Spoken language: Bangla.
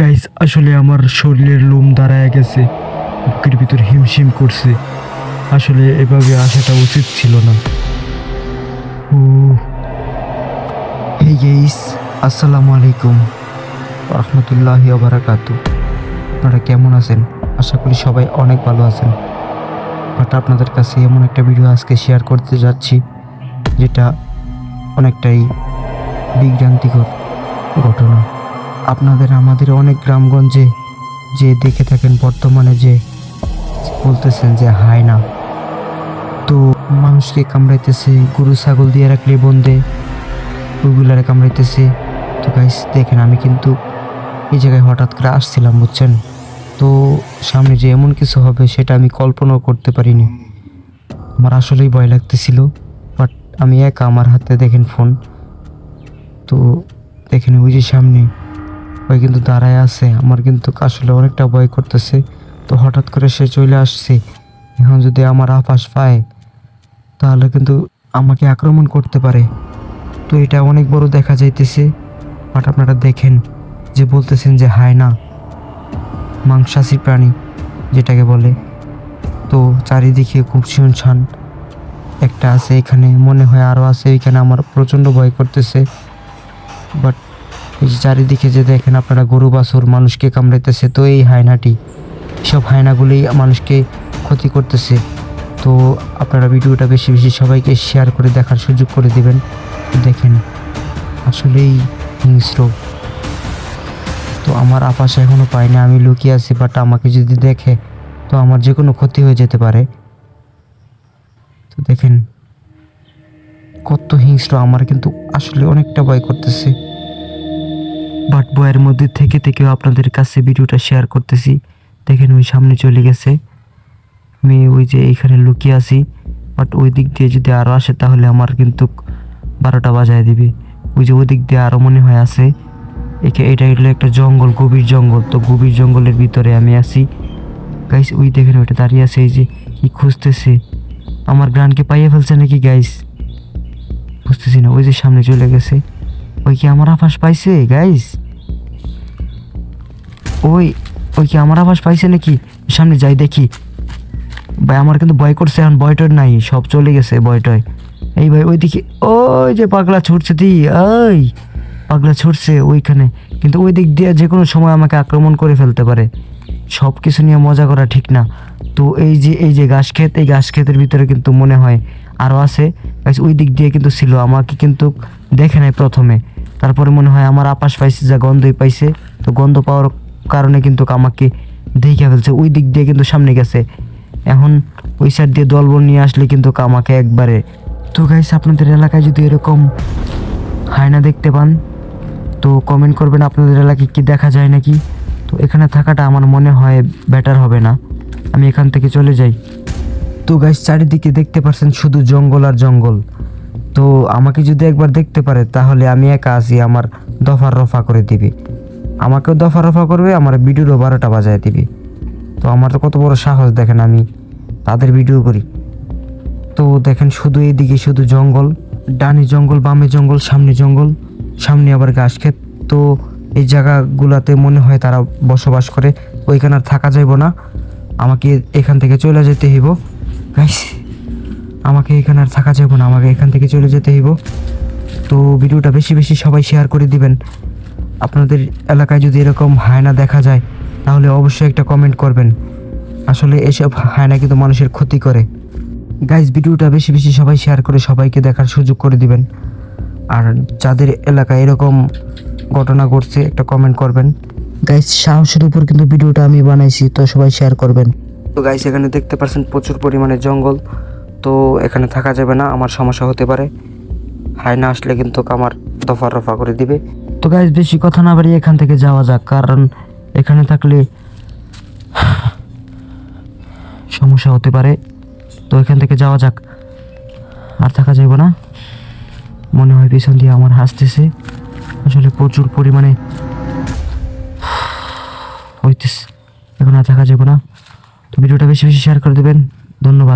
গাইস আসলে আমার শরীরের লোম দাঁড়ায় গেছে, বুকের ভিতর হিমশিম করছে। আসলে এভাবে আসাটা উচিত ছিল না। ও হে গাইস আসসালামু আলাইকুম। রহমতুল্লাহি বারাকাতু আপনারা কেমন আছেন? আশা করি সবাই অনেক ভালো আছেন। বাট আপনাদের কাছে এমন একটা ভিডিও আজকে শেয়ার করতে যাচ্ছি, যেটা অনেকটাই বিজ্ঞান্তিকর ঘটনা। আপনাদের আমাদের অনেক গ্রামগঞ্জে যে দেখে থাকেন, বর্তমানে যে বলতেছেন যে হায় না। তো মানুষকে কামড়াইতেছে, গরু, ছাগল দিয়ে রাখলে বন্ধে ওইগুলারে কামড়াইতেছে। তো গাইস দেখেন, আমি কিন্তু এই জায়গায় হঠাৎ করে আসছিলাম, বুঝছেন? তো সামনে যে এমন কিছু হবে, সেটা আমি কল্পনাও করতে পারিনি। আমার আসলেই ভয় লাগতেছিল বাট আমি একা আমার হাতে দেখেন ফোন তো দেখেন, ওই যে সামনে ওই কিন্তু দাঁড়ায় আছে। আমার কিন্তু আসলে অনেকটা ভয় করতেছে। তো হঠাৎ করে সে চলে আসছে। এখন যদি আমার আপাস পায়, তাহলে কিন্তু আমাকে আক্রমণ করতে পারে। তো এটা অনেক বড় দেখা যাইতেছে। বাট আপনারা দেখেন যে বলতেছেন যে হায় না, মাংসাশী প্রাণী যেটাকে বলে। তো চারিদিকে খুব শুনছান একটা আছে এখানে, মনে হয় আরও আছে। এখানে আমার প্রচণ্ড ভয় করতেছে। বাট চারিদিকে যে দেখেন আপনারা গরু, বাছুর মানুষকে কামড়াইতেছে, তো এই হায়নাটি, সব হায়নাগুলি মানুষকে ক্ষতি করতেছে। তো আপনারা ভিডিওটা বেশি বেশি সবাইকে শেয়ার করে দেখার সুযোগ করে দেবেন। দেখেন, আসলেই হিংস্র। তো আমার আপাস এখনও পাইনি আমি লুকিয়ে আছি বাট আমাকে যদি দেখে, তো আমার যে কোনো ক্ষতি হয়ে যেতে পারে। তো দেখেন, কত হিংস্র, আমার কিন্তু আসলে অনেকটা ভয় করতেছে। বাট বয়ের মধ্যে থেকে থেকেও আপনাদের কাছে ভিডিওটা শেয়ার করতেছি। দেখেন ওই সামনে চলে গেছে। আমি ওই যে এইখানে লুকিয়ে আছি বাট ওই দিক দিয়ে যদি আরও আসে তাহলে আমার কিন্তু বারোটা বাজায় দিবে। ওই যে ওই দিক দিয়ে আরও মনে হয় আছে, একে এটা হলো একটা জঙ্গল, গভীর জঙ্গল। তো গভীর জঙ্গলের ভিতরে আমি আছি। গাইস ওই দেখেন ওইটা দাঁড়িয়ে আছে, এই যে কি খুঁজতেছে। আমার গ্রানকে পাইয়ে ফেলছে নাকি গাইস বুঝতেছি না, ওই যে সামনে চলে গেছে। ওই কি আমার আভাস পাইছে গাইস ওই ওই কি আমার আভাস পাইছে নাকি সামনে যাই দেখি। ভাই, আমার কিন্তু ভয় করছে, এখন ভয়টয় নাই, সব চলে গেছে ভয়টয় এই ভাই ওই ওইদিকে, ওই যে পাগলা ছুটছে দি ওই পাগলা ছুটছে ওইখানে। কিন্তু ওই দিক দিয়ে যে কোনো সময় আমাকে আক্রমণ করে ফেলতে পারে। সব কিছু নিয়ে মজা করা ঠিক না। তো এই যে এই যে ঘাস ক্ষেত, এই ঘাস ক্ষেতের ভিতরে কিন্তু মনে হয় আরও আছে। ওই দিক দিয়ে কিন্তু ছিল, আমাকে কিন্তু দেখে নাই প্রথমে। তারপরে মনে হয় আমার আপাস পাইছে, যা গন্ধই পাইছে। তো গন্ধ পাওয়ার কারণে কিন্তু আমাকে দেখে ফেলছে। ওই দিক দিয়ে কিন্তু সামনে গেছে। এখন ওই সাইড দিয়ে দলবল নিয়ে আসলে কিন্তু আমাকে একবারে। তো গাইস আপনাদের এলাকায় যদি এরকম হায়না দেখতে পান, তো কমেন্ট করবেন আপনাদের এলাকায় কি দেখা যায় নাকি। তো এখানে থাকাটা আমার মনে হয় বেটার হবে না। আমি এখান থেকে চলে যাই। তো গাইস চারিদিকে দেখতে পাচ্ছেন শুধু জঙ্গল আর জঙ্গল। তো আমাকে যদি একবার দেখতে পারে, তাহলে আমি একা আছি, আমার দফা রফা করে দিবে। আমাকেও দফা রফা করবে, আমার ভিডিওরও বারোটা বাজায় দিবে। তো আমার তো কত বড় সাহস দেখেন আমি, তাদের ভিডিও করি। তো দেখেন শুধু এইদিকে শুধু জঙ্গল, ডানে জঙ্গল, বামে জঙ্গল, সামনে জঙ্গল, সামনে আবার ঘাস ক্ষেত। তো এই জায়গাগুলাতে মনে হয় তারা বসবাস করে, ওইখানে আর থাকা যাইব না। আমাকে এখান থেকে চলে যেতে হইব। গাইস, আমাকে এখানে আর থাকা যাইব না, আমাকে এখান থেকে চলে যেতে হইব। তো ভিডিওটা বেশি বেশি সবাই শেয়ার করে দিবেন। আপনাদের এলাকায় যদি এরকম হায়না দেখা যায়, তাহলে অবশ্যই একটা কমেন্ট করবেন। আসলে এসব হায়না কিন্তু মানুষের ক্ষতি করে। গাইজ ভিডিওটা বেশি বেশি সবাই শেয়ার করে সবাইকে দেখার সুযোগ করে দিবেন। আর যাদের এলাকায় এরকম ঘটনা ঘটছে, একটা কমেন্ট করবেন। গাইজ সাহসের উপর কিন্তু ভিডিওটা আমি বানাইছি, তো সবাই শেয়ার করবেন। তো গাইজ এখানে দেখতে পাচ্ছেন প্রচুর পরিমাণে জঙ্গল। তো এখানে থাকা যাবে না, আমার সমস্যা হতে পারে। হাই না আসলে কিন্তু আমার দফা রফা করে দিবে। তো গাইজ বেশি কথা না বাড়িয়ে এখান থেকে যাওয়া যাক, কারণ এখানে থাকলে সমস্যা হতে পারে। তো এখান থেকে যাওয়া যাক। আর থাকা যাইব না। মনে হয় পিছন দিয়ে আমার হাসতেছে। আসলে প্রচুর পরিমাণে হইতেছে। এখন আর থাকা যাবে না। তো ভিডিওটা বেশি বেশি শেয়ার করে দেবেন। ধন্যবাদ।